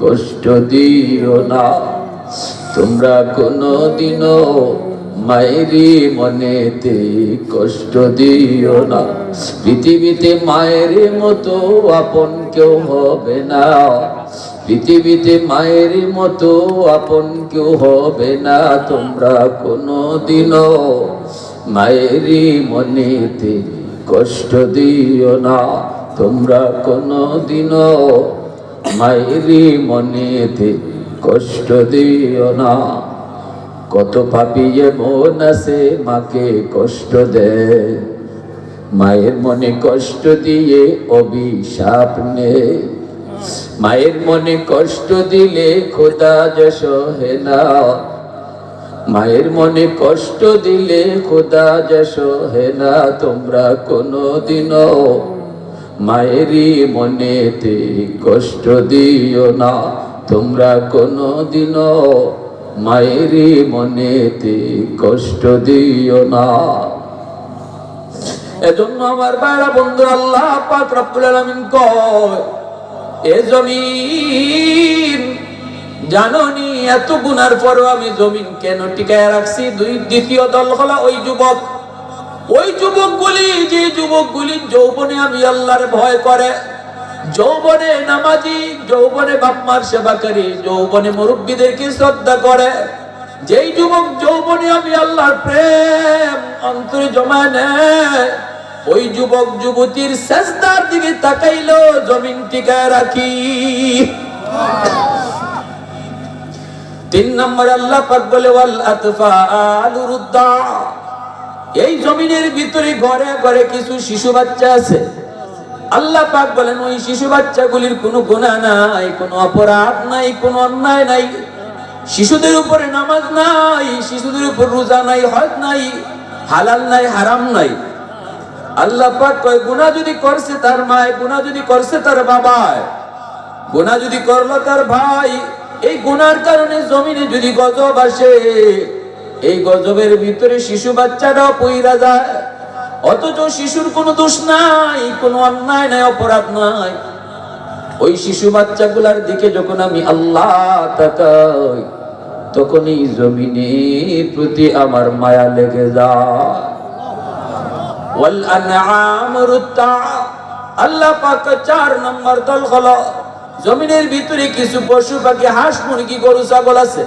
কষ্ট দিও না। তোমরা কোনো দিনও মায়েরই মনেতে কষ্ট দিও না। পৃথিবীতে মায়ের মতো আপন কেউ হবে না। পৃথিবীতে মায়ের মতো আপন কেউ হবে না। তোমরা কোনো দিনও মায়েরই মনেতে কষ্ট দিও না। তোমরা কোনো দিনও মায়েরই মনেতে কষ্ট দিও না। কত পাপি যে মন আছে মাকে কষ্ট দেয়। মায়ের মনে কষ্ট দিয়ে অভিশাপ নে মায়ের মনে কষ্ট দিলে খোদা যশ হে না। মায়ের মনে কষ্ট দিলে খোদা যশ হে না। তোমরা কোনো দিনও মায়েরই মনেতে কষ্ট দিও না, তোমরা কোনো দিনও মায়েরই মনেতে কষ্ট দিও না। এজন্য আমার বাইরা বন্ধু আল্লাহ পাক রব্বুল কয়, এ জমিন জাননি এত গুনার পরও আমি জমিন কেন টিকায় রাখছি? দুই, দ্বিতীয় দল হলো ওই যুবক। ওই যুবকগুলি, যে যুবকগুলি যৌবনে আমি আল্লাহর ভয় করে। যৌবনে নামাজি, যৌবনে বাপমার সেবাকারী যৌবনে মুরব্বীদেরকে শ্রদ্ধা করে। যেই যুবক যৌবনে আমি আল্লাহর প্রেম অন্তরে জমা নেয়, ওই যুবক যুবতীর সেজদার দিকে তাকাইলো, জমিন টিকায় রাখি। তিন নম্বর আল্লাহ পাক বলে, ওয়াল আতফালু রুদ্দা এই জমিনের ভিতরে ঘরে ঘরে কিছু শিশু বাচ্চা আছে। আল্লাহ পাক বলেন, ওই শিশু বাচ্চাগুলির কোনো গুণা নাই, কোনো অপরাধ নাই, কোনো অন্যায় নাই। শিশুদের উপরে নামাজ নাই, শিশুদের উপর রোজা নাই, হজ নাই, হালাল নাই, হারাম নাই। আল্লাহ পাক কয়, গুনাহ যদি করছে তার মায় গুণা যদি করছে তার বাবায়, গুনাহ যদি করল তার ভাই, এই গুনার কারণে জমিনে যদি গজব আসে এই গজবের ভিতরে শিশু বাচ্চাটাও পইরা যায়। অথচ শিশুর কোনো দোষ নাই, কোনো অন্যায় নাই, অপরাধ নাই। ওই শিশু বাচ্চাগুলার দিকে যখন আমি আল্লাহ তাকাই তখন এই জমিনের প্রতি আমার মায়া লেগে যায়। আল্লাহ পাক চার নম্বর দল হলো জমিনের ভিতরে কিছু পশু পাখি, হাঁস, মুরগি, গরু, ছাগল আছে।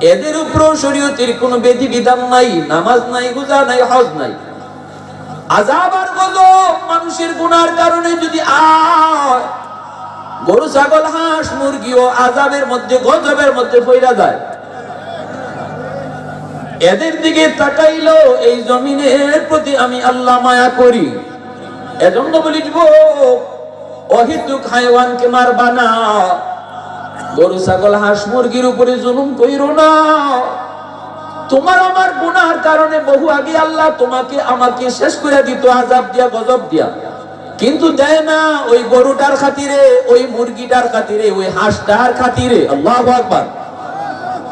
এদের উপরও শরীয়তের কোনো বিধি বিধান নাই, নামাজ নাই, রোজা নাই, হজ নাই। আজাব মানুষের গুনার কারণে যদি আয়, গরু, ছাগল, হাঁস আজাবের মধ্যে, গজবের মধ্যে যায়। এদের দিকে তাকাইলো এই জমিনের প্রতি আমি আল্লাহ মায়া করি। এজন্য বলি অহিতুক হাইওয়ানকে মারবা না। গরু, ছাগল, হাঁস, মুরগির উপরে জুলুম কইরো না। তোমার আমার গুনার কারণে বহু আগে আল্লাহ তোমাকে, আমাকে শেষ করে দিত আজাব দিয়া, গজব দিয়া। কিন্তু দেয় না, ওই গরুটার খাতিরে, ওই মুরগিটার খাতিরে, ওই হাঁসটার খাতিরে। আল্লাহ আকবার।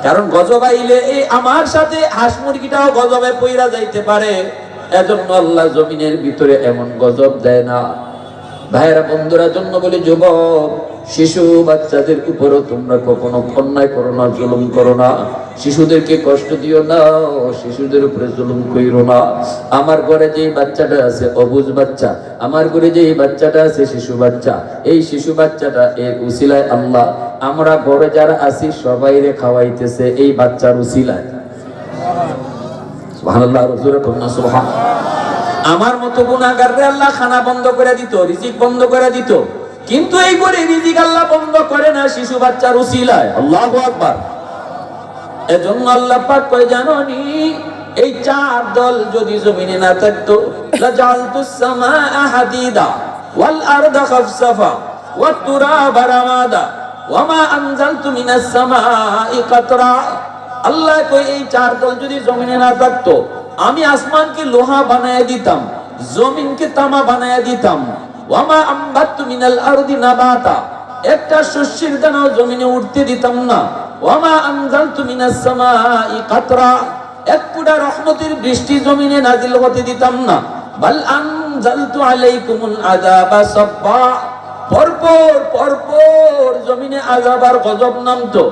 কারণ গজব আইলে এই আমার সাথে হাঁস মুরগিটাও গজবে পইরা যাইতে পারে। এজন্য আল্লাহ জমিনের ভিতরে এমন গজব দেয় না। ভাইয়েরা, বন্ধুরা জন্য বলে যুবক, শিশু বাচ্চাদের উপরও তোমরা কখনো অন্যায় করো না, জুলুম করো না। শিশুদেরকে কষ্ট দিও না, শিশুদের উপরে জুলুম কইরো না। আমার ঘরে যে বাচ্চাটা আছে, অবুজ বাচ্চা, আমার ঘরে যে বাচ্চাটা আছে, শিশু বাচ্চা, এই শিশু বাচ্চাটা এর উসিলায় আল্লাহ। আমরা ঘরে যারা আছি সবাইরে খাওয়াইতেছে এই বাচ্চার উসিলায়। সুবহানাল্লাহ রসুলের কন্যা সুবহান। আমার মতো গুণাগাররে আল্লাহ খানা বন্ধ করে দিত, রিজিক বন্ধ করে দিত। কিন্তু এই করে রিজিক আল্লাহ বন্ধ করে না, শিশু বাচ্চার উসিলায়। আল্লাহু আকবার। এজন্য আল্লাহ পাক কয়, জানো নি, এই চার দল যদি জমিনে না থাকতো লাজালতুস সামাআ হাদিদা, ওয়াল আরদা খাফসাফা ওয়াত তুরাবা রামাদা ওয়ামা আনজালতু মিনাস সামাই কাতরা। আল্লাহ কই এই চার দল যদি জমিনে না থাকতো আমি আসমানকে লোহা বানায় দিতাম, জমিনকে তামা বানায় দিতাম। ওয়ামা আম্বাতু মিনাল আরদি নাবাতা, একটা শস্যের দানাও জমিনে উঠতে দিতাম না। ওয়ামা আনজালতু মিনাস সামাই কাতরা, এক ফুটা রহমতের বৃষ্টি জমিনে নাজিল হতে দিতাম না। বাল আনজালতু আলাইকুমুল আযাবা সাব্বা, পরপর পরপর জমিনে আজাব আর গজব নামতো।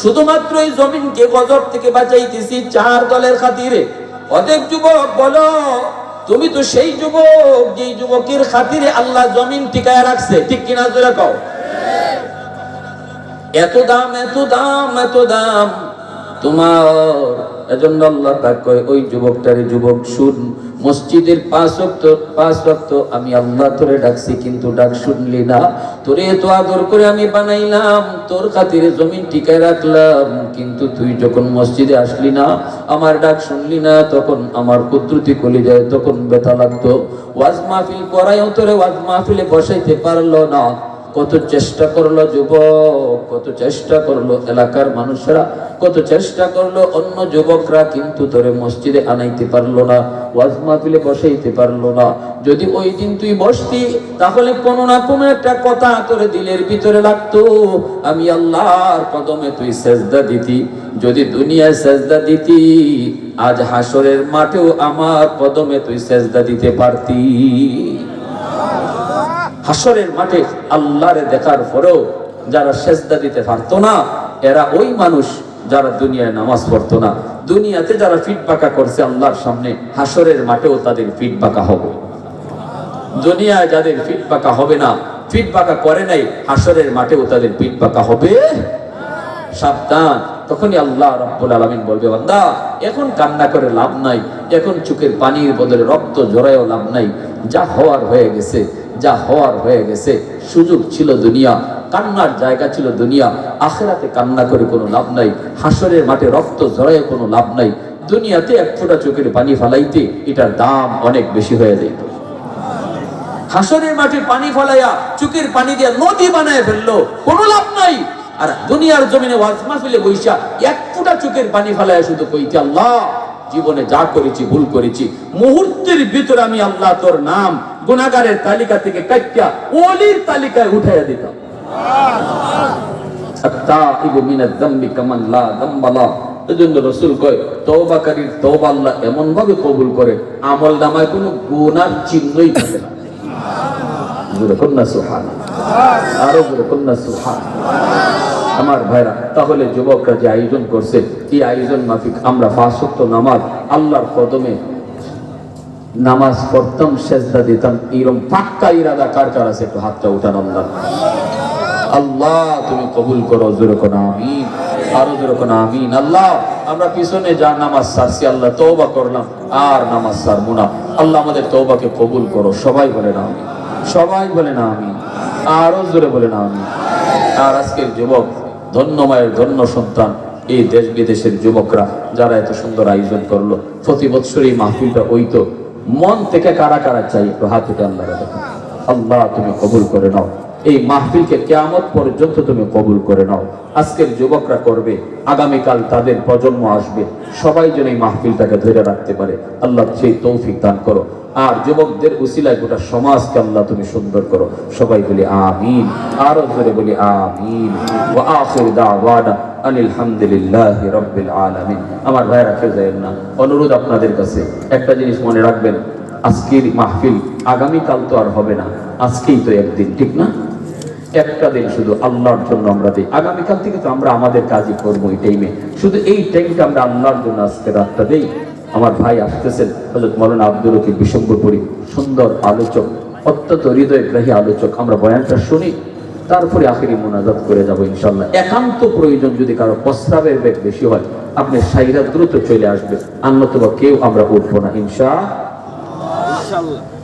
শুধুমাত্র এই জমিনকে গজব থেকে বাঁচাইতেছি চার দলের খাতিরে। অনেক যুবক, বলো, তুমি তো সেই যুবক যে যুবকের খাতিরে আল্লাহ জমিন টিকায় রাখছে। ঠিক কিনা জোরে কও? এত দাম এত দাম এত দাম তোমার এজন্য আল্লাহ পাক কয়, ওই যুবকটারে যুবক, শুন, মসজিদের পাঁচ ওয়াক্ত পাঁচ ওয়াক্ত আমি আল্লাহ তোরে ডাকছি, কিন্তু ডাক শুনলি না। তোরে এত আদর করে আমি বানাইলাম, তোর খাতিরে জমিন টিকায় রাখলাম, কিন্তু তুই যখন মসজিদে আসলি না, আমার ডাক শুনলি না, তখন আমার কুদ্রুতি কলি যায় তখন ব্যথা লাগতো। ওয়াজ মাহফিল করাইও তোরে ওয়াজ মাহফিলে বসাইতে পারল না। কত চেষ্টা করল যুবক, কত চেষ্টা করল এলাকার মানুষরা, কত চেষ্টা করল অন্য যুবকরা, কিন্তু তোরে মসজিদে আনাইতে পারল না, ওয়াজ মাহফিলে বসাইতে পারল না। যদি ওই দিন তুই বসতি, তাহলে কোনো না কোনো একটা কথা তোর দিলের ভিতরে লাগতো, আমি আল্লাহর কদমে তুই সেজদা দিতি, যদি দুনিয়ায় সেজদা দিতি, আজ হাসরের মাঠেও আমার কদমে তুই সেজদা দিতে পারতি। হাসরের মাঠে আল্লাহরে দেখার পরেও যারা সেজদা দিতে পারতো না, এরা ওই মানুষ যারা দুনিয়ায় নামাজ পড়তো না। দুনিয়াতে যারা ফিট পাকা করছে আল্লাহর সামনে হাসরের মাঠেও তাদের ফিট পাকা হবে। দুনিয়ায় যাদের ফিট পাকা হবে না ফিট পাকা করে নাই হাসরের মাঠেও তাদের ফিট পাকা হবে। সাবধান, তখনই আল্লাহ রব্বুল আলামিন বলবে, বান্দা, এখন কান্না করে লাভ নাই, এখন চোখের পানির বদলে রক্ত জড়ায়ও লাভ নাই, যা হওয়ার হয়ে গেছে। যা হওয়ার হয়ে গেছে, সুযোগ ছিল দুনিয়া, কান্নার জায়গা ছিল দুনিয়া, আখেরাতে কান্না করে কোনো লাভ নাই, হাসরের মাঠে রক্ত জড়ায় কোনো লাভ নাই, দুনিয়াতে এক ফোঁটা চোখের পানি ফালাইতে এটার দাম অনেক বেশি হয়ে যেত। হাসরের মাঠে পানি ফলাইয়া পানি দিয়া নদী বানায় ফেলল, কোনো লাভ নাই। আর দুনিয়ার জমিনে ওয়াজ মাহফিলে বইসা এক পানি ফলাইয়া শুধু কইতে আল্লাহ, জীবনে যা করেছি, ভুল করেছি, মুহূর্তের ভিতরে আমি আল্লাহ তোর নাম গুনাগারের তালিকা থেকে কাটিয়া ওলির তালিকায় উঠাইয়া জোরে আমার ভাইরা, তাহলে যুবকরা যে আয়োজন করছে, এই আয়োজন মাফিক, আমরা পাঁচ নামাজ আল্লাহর কদমে নামাজ পড়তাম, সেজদা দিতাম এরকম পাক্কা ইরাদা কার কার আছে? একটু হাতটা উঠান আল্লাহ। আল্লাহ, তুমি কবুল করো, জোরে কোন আমিন, আরও জোরে কোন আমিন। আল্লাহ, আমরা পিছনে যা নামাজ সারছি, আল্লাহ তওবা করলাম, আর নামাজ সারবো না। আল্লাহ আমাদের তওবাকে কবুল করো, সবাই বলে না আমি সবাই বলে না আমি আরও জোরে বলে না আমি আর আজকের যুবক, ধন্য মায়ের ধন্য সন্তান, এই দেশ বিদেশের যুবকরা, যারা এত সুন্দর আয়োজন করল, প্রতি এই মাহফিলটা ওইতো মন থেকে কারা কারা চাই, একটু হাত উঠে আল্লাহ আল্লাহ, তুমি কবুল করে নাও। এই মাহফিলকে কেয়ামত পর্যন্ত তুমি কবুল করে নাও। আজকের যুবকরা করবে, আগামীকাল তাদের প্রজন্ম আসবে। সবাই যেন এই মাহফিলটাকে ধরে রাখতে পারে। আল্লাহ সেই তৌফিক দান করো। আর যুবকদের উসিলায় গোটা সমাজকে আল্লাহ তুমি সুন্দর করো। সবাই বলি আমিন। আরও ধরে বলি আমিন। দাওয়ানা আমার যায় না। অনুরোধ আপনাদের কাছে। একটা জিনিস মনে রাখবেন, আজকের মাহফিল আগামীকাল তো আর হবে না। আজকেই তো একদিন, ঠিক না? একটা দিন শুধু আল্লাহর জন্য আমরা দিই। আগামীকাল থেকে তো আমরা আমাদের কাজই করব এই টাইমে শুধু এই টাইমটা আমরা আল্লাহর জন্য আজকে রাতটা দেই। আমার ভাই আসতেছেন হজরত মৌলানা আব্দুল রকিব সুন্দর আলোচক, অত্যন্ত হৃদয়গ্রাহী আলোচক। আমরা বয়ানটা শুনি। তারপরে আখেরি মোনাজাত করে যাব ইনশাল্লাহ একান্ত প্রয়োজন যদি কারও প্রস্রাবের বেগ বেশি হয়, আপনি সাইরা দ্রুত চলে আসবে অন্যতম কেউ আমরা উঠবো না ইনশা ইনশাল্লাহ